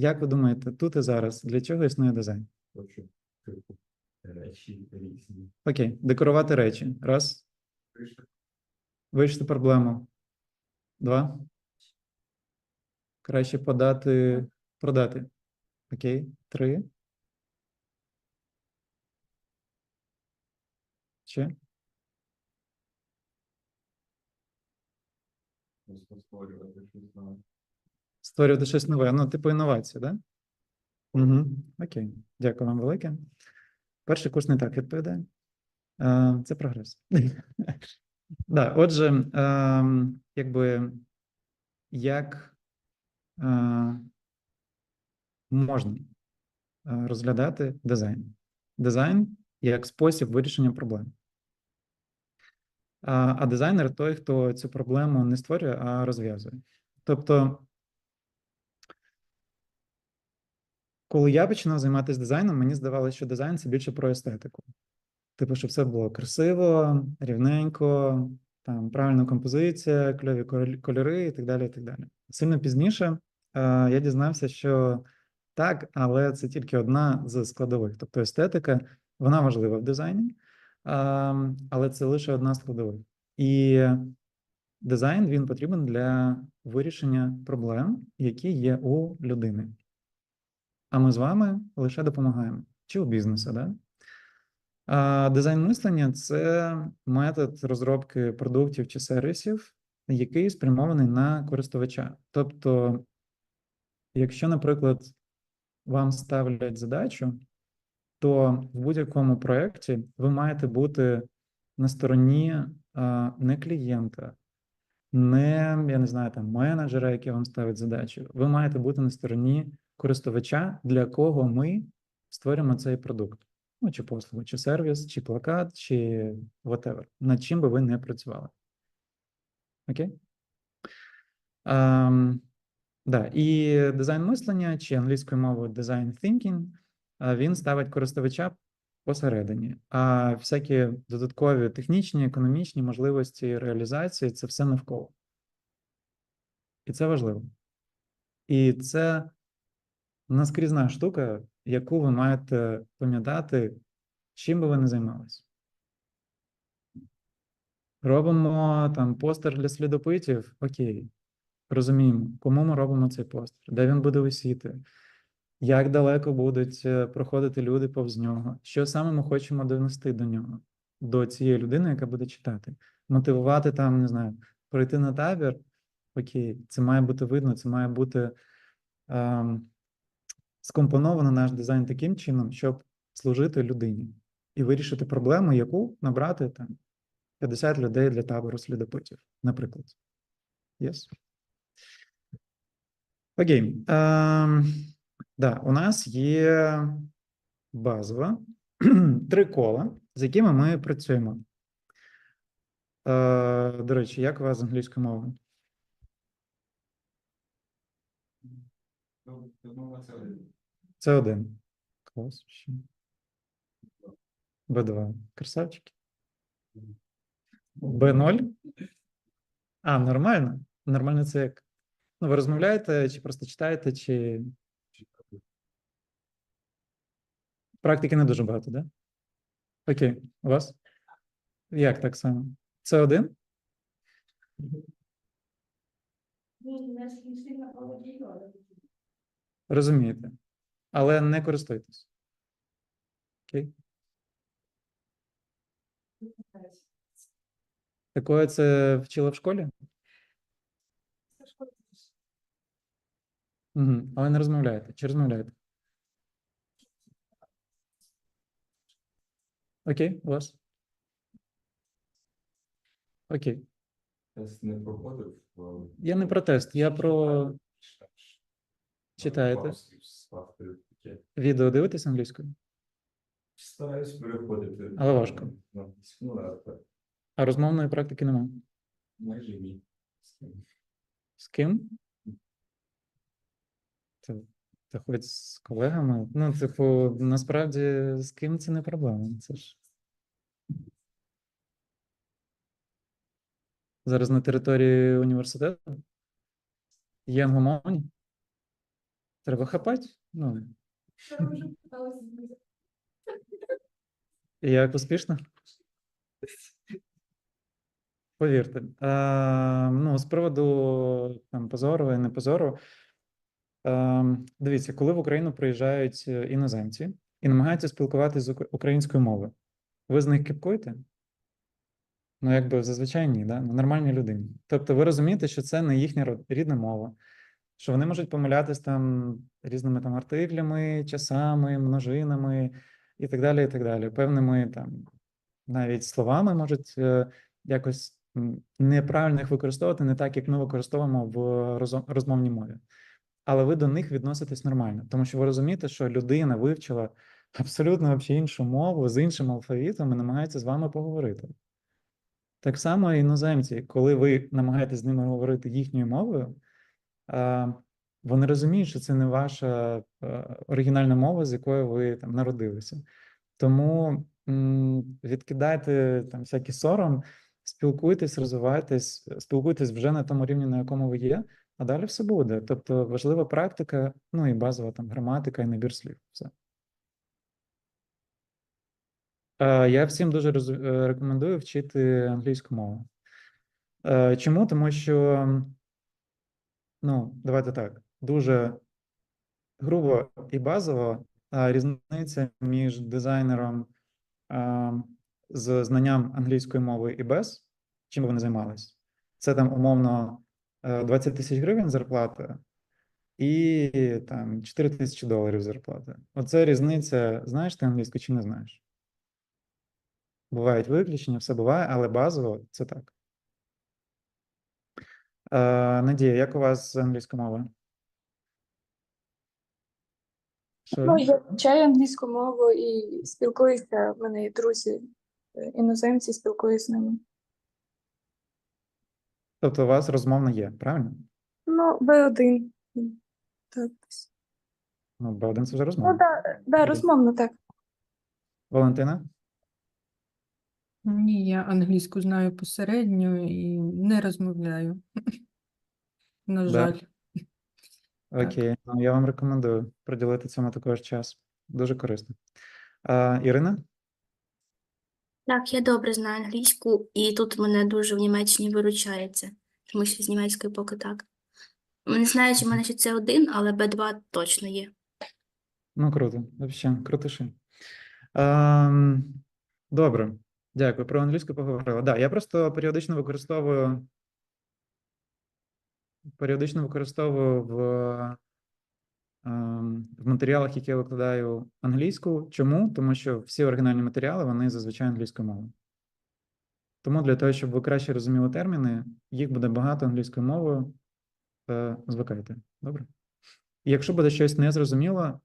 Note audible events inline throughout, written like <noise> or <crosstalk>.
Як ви думаєте, тут і зараз для чого існує дизайн? Речі різні. Окей, декорувати речі. Раз. Вирішити проблему. Два. Краще подати, продати. Окей. Три. Ще? Створювати щось нове. Ну, типу інновації, так? Да? Угу. Окей. Дякую вам велике. Перший курс не так відповідає. Е, Це прогрес. <laughs> Да, отже, ем, якби як е, можна е, розглядати дизайн? Дизайн як спосіб вирішення проблем. А дизайнер той, хто цю проблему не створює, а розв'язує. Тобто, коли я починав займатися дизайном, мені здавалося, що дизайн це більше про естетику. Типу, щоб все було красиво, рівненько, там правильна композиція, кльові кольор- кольори і так далі. і так далі. Сильно пізніше е, я дізнався, що так, але це тільки одна з складових. Тобто естетика, вона важлива в дизайні, а, але це лише одна з складових. І дизайн він потрібен для вирішення проблем, які є у людини. А ми з вами лише допомагаємо. Чи у бізнесу, да? А дизайн мислення це метод розробки продуктів чи сервісів, який спрямований на користувача. Тобто, якщо, наприклад, вам ставлять задачу, то в будь-якому проєкті ви маєте бути на стороні не клієнта, не, я не знаю, там менеджера, який вам ставить задачу. Ви маєте бути на стороні користувача, для кого ми створюємо цей продукт. Ну, чи послугу, чи сервіс, чи плакат, чи whatever. Над чим би ви не працювали. Окей? Ем, да. І дизайн мислення, чи англійською мовою design thinking, він ставить користувача посередині. А всякі додаткові технічні, економічні можливості реалізації це все навколо. І це важливо. І це наскрізна штука, яку ви маєте пам'ятати, чим би ви не займалися. Робимо там постер для слідопитів. Окей. Розуміємо, кому ми робимо цей постер, де він буде висіти, як далеко будуть е, проходити люди повз нього, що саме ми хочемо донести до нього, до цієї людини, яка буде читати. Мотивувати там, не знаю, прийти на табір. Окей, це має бути видно, це має бути ем, скомпоновано наш дизайн таким чином, щоб служити людині і вирішити проблему, яку набрати там 50 людей для табору слідопитів, наприклад. Yes? Окей. Ем, да, у нас є базова <clears throat> три кола, з якими ми працюємо. Е, до речі, як у вас з англійською мовою? Ну, ну, це один. Клас. Б2. Красавчики. Б0? А, нормально. Нормально це як? Ну, ви розмовляєте, чи просто читаєте, чи практики не дуже багато, да? Окей, у вас? Як так само? Це один? Розумієте. Але не користуйтесь. Окей? Такое це вчила в школі? Угу. Але не розмовляєте. Чи розмовляєте? Окей, у вас? Окей. Тест не проходив. Я не про тест, я про Читаєте? Відео дивитесь англійською, Стараюсь переходити. Але важко. Ну, а так, а розмовної практики немає. майже ні. З ким? Та, та хоч з колегами. Ну, типу, насправді, з ким це не проблема. Це ж. Зараз на території університету є англомовні. Треба хапати. Ну, Як успішно? Повірте. Е, ну, з приводу там, позору і не позору. Е, дивіться, коли в Україну приїжджають е, іноземці і намагаються спілкуватися з українською мовою, ви з них кіпкуєте? Ну, якби зазвичай ні, да? Ну, нормальні людині. Тобто ви розумієте, що це не їхня рідна мова, що вони можуть помилятись там різними там артиклями, часами, множинами і так далі, і так далі. Певними там навіть словами можуть е, якось неправильно їх використовувати, не так, як ми використовуємо в розмовній мові. Але ви до них відноситесь нормально, тому що ви розумієте, що людина вивчила абсолютно іншу мову з іншим алфавітом і намагається з вами поговорити. Так само іноземці, коли ви намагаєтесь з ними говорити їхньою мовою, вони розуміють, що це не ваша е, оригінальна мова, з якою ви там народилися. Тому відкидайте там всякий сором, спілкуйтесь, розвивайтесь, спілкуйтесь вже на тому рівні, на якому ви є, а далі все буде. Тобто важлива практика, ну і базова там граматика і набір слів. Все. Е, Я всім дуже е, рекомендую вчити англійську мову. Е, Чому? Тому що, ну, давайте так, дуже грубо і базово різниця між дизайнером з знанням англійської мови і без, чим вони займались. Це там умовно е, 20 тисяч гривень зарплата і там 4 тисячі доларів зарплата. Оце різниця, знаєш ти англійську чи не знаєш? Бувають виключення, все буває, але базово це так. Е, Надія, як у вас з англійською мовою? Ну, я вивчаю англійську мову і спілкуюся. В мене є друзі е, іноземці, спілкуюся з ними. Тобто у вас розмовна є, правильно? Ну, В1. Так. Ну, Б1 це вже Ну, розмовна. да, да, розмовно, так. Валентина? Ні, я англійську знаю посередньо і не розмовляю. <laughs> На Да. жаль. Так. Окей, ну я вам рекомендую приділити цьому також час. Дуже корисно. А, Ірина? Так, я добре знаю англійську, і тут мене дуже в Німеччині виручається, тому що з німецькою поки так. Не знаю, чи в мене ще це один, але Б2 точно є. Ну, круто, взагалі, крутиши. Ем, добре, дякую. Про англійську поговорила. Да, я просто періодично використовую періодично використовую в, ем, в матеріалах, які я викладаю англійську. Чому? Тому що всі оригінальні матеріали вони зазвичай англійською мовою. Тому для того, щоб ви краще розуміли терміни, їх буде багато англійською мовою. Звикайте. Добре? І якщо буде щось незрозуміло,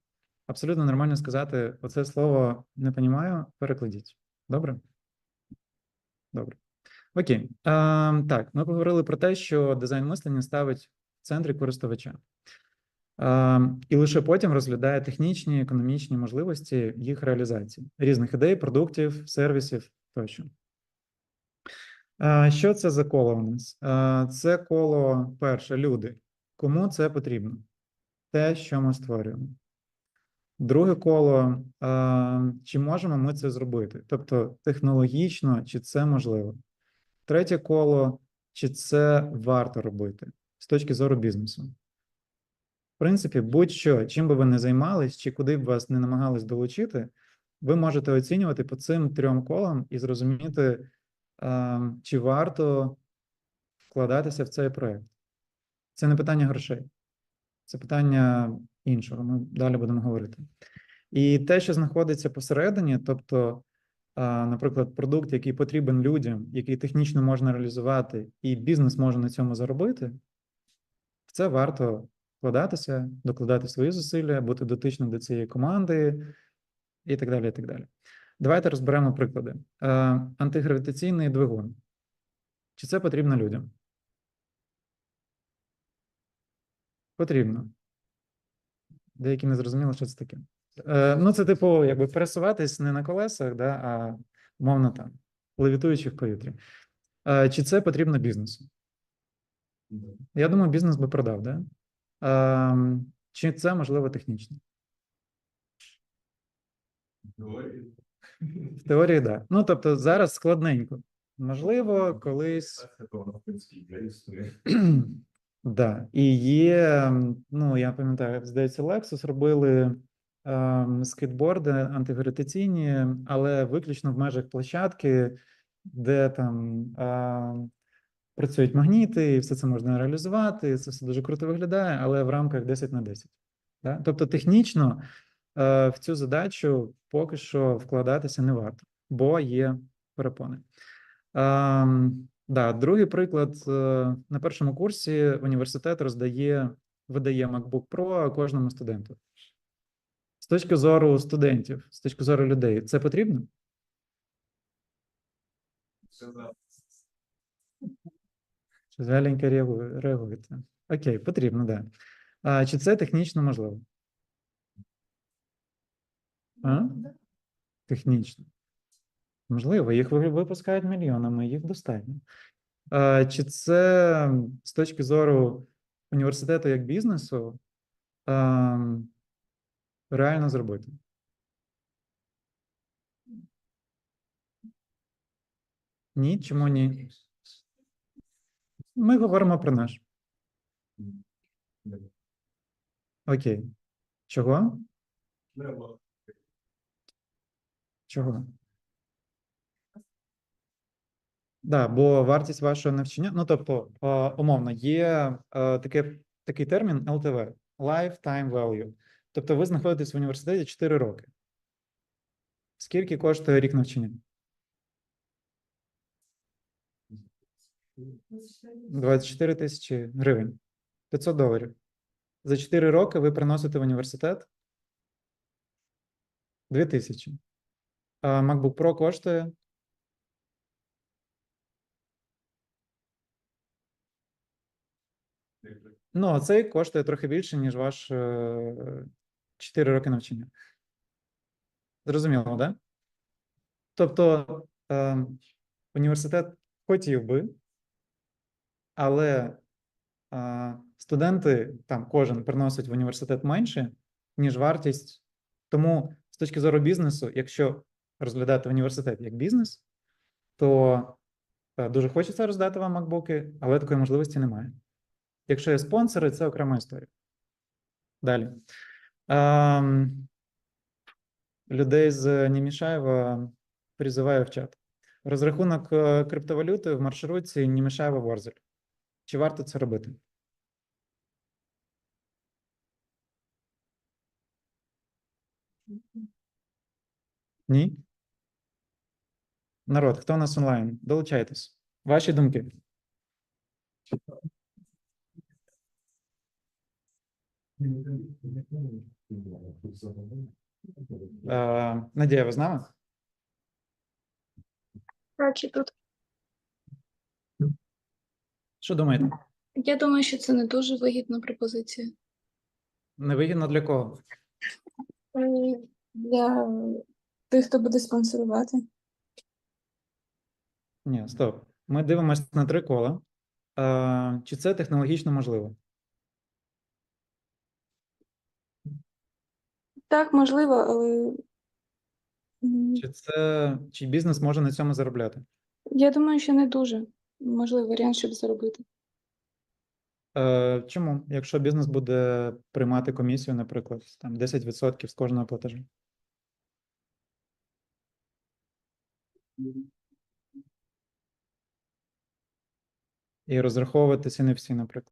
абсолютно нормально сказати: оце слово не понімаю, перекладіть. Добре? Добре. Окей. А, так, ми поговорили про те, що дизайн мислення ставить в центрі користувача. А, і лише потім розглядає технічні, економічні можливості їх реалізації, різних ідей, продуктів, сервісів тощо. А, що це за коло у нас? А, це коло перше, люди. Кому це потрібно? Те, що ми створюємо. Друге коло, а, чи можемо ми це зробити? Тобто технологічно, чи це можливо? Третє коло, чи це варто робити з точки зору бізнесу? В принципі, будь-що, чим би ви не займались, чи куди б вас не намагались долучити, ви можете оцінювати по цим трьом колам і зрозуміти, а, чи варто вкладатися в цей проект. Це не питання грошей, це питання іншого. Ми далі будемо говорити. І те, що знаходиться посередині, тобто, наприклад, продукт, який потрібен людям, який технічно можна реалізувати, і бізнес може на цьому заробити, в це варто вкладатися, докладати свої зусилля, бути дотичним до цієї команди і так далі. і так далі. Давайте розберемо приклади. Антигравітаційний двигун. Чи це потрібно людям? Потрібно. Деякі не зрозуміли, що це таке. Е, ну, це, типу, якби пересуватись не на колесах, да, а мовно там, левітуючи в повітрі. Е, чи це потрібно бізнесу? Я думаю, бізнес би продав, да? Ем, Чи це можливо технічно? В теорії, так. Да. Ну, тобто, зараз складненько. Можливо, колись. <clears throat> Да. І є, ну, я пам'ятаю, здається, Lexus робили ем, скейтборди антигравітаційні, але виключно в межах площадки, де там ем, працюють магніти, і все це можна реалізувати, це все дуже круто виглядає, але в рамках 10 на 10. Да? Тобто, технічно е, в цю задачу поки що вкладатися не варто, бо є перепони. Ем, да, другий приклад. е, На першому курсі університет роздає, видає MacBook Pro кожному студенту. З точки зору студентів, з точки зору людей, це потрібно? За. Щось реагуєте. Окей, потрібно, да. А, чи це технічно можливо? А? Технічно. Можливо, їх випускають мільйонами, їх достатньо. А, чи це з точки зору університету як бізнесу реально зробити? Ні, чому ні? Ми говоримо про наш. Окей. Чого? Чого? Да, бо вартість вашого навчання, ну тобто, е, умовно, є е, таке, такий термін LTV – Lifetime Value. Тобто ви знаходитесь в університеті 4 роки. Скільки коштує рік навчання? 24 тисячі гривень. 500 доларів. За 4 роки ви приносите в університет 2 тисячі. А MacBook Pro коштує Ну, а цей коштує трохи більше, ніж ваш 4 роки навчання. Зрозуміло, так? Да? Тобто е, університет хотів би, але е, студенти там кожен приносить в університет менше, ніж вартість. Тому з точки зору бізнесу, якщо розглядати університет як бізнес, то е, дуже хочеться роздати вам макбуки, але такої можливості немає. Якщо є спонсори, це окрема історія. Далі. Ем, людей з Німішаєва призиваю в чат. Розрахунок е, криптовалюти в маршрутці Німішаєва Ворзель. Чи варто це робити? Ні? Народ, хто у нас онлайн? Долучайтесь. Ваші думки. Е, Надія, ви з нами? Так, і тут. Що думаєте? Я думаю, що це не дуже вигідна пропозиція. Невигідно для кого? Е, Для тих, хто буде спонсорувати. Ні, стоп. Ми дивимося на три кола. Е, Чи це технологічно можливо? Так, можливо, але Чи це чи бізнес може на цьому заробляти? я думаю, що не дуже можливий варіант, щоб заробити. Е, Чому? Якщо бізнес буде приймати комісію, наприклад, там 10% з кожного платежу. І розраховуватися не всі, наприклад.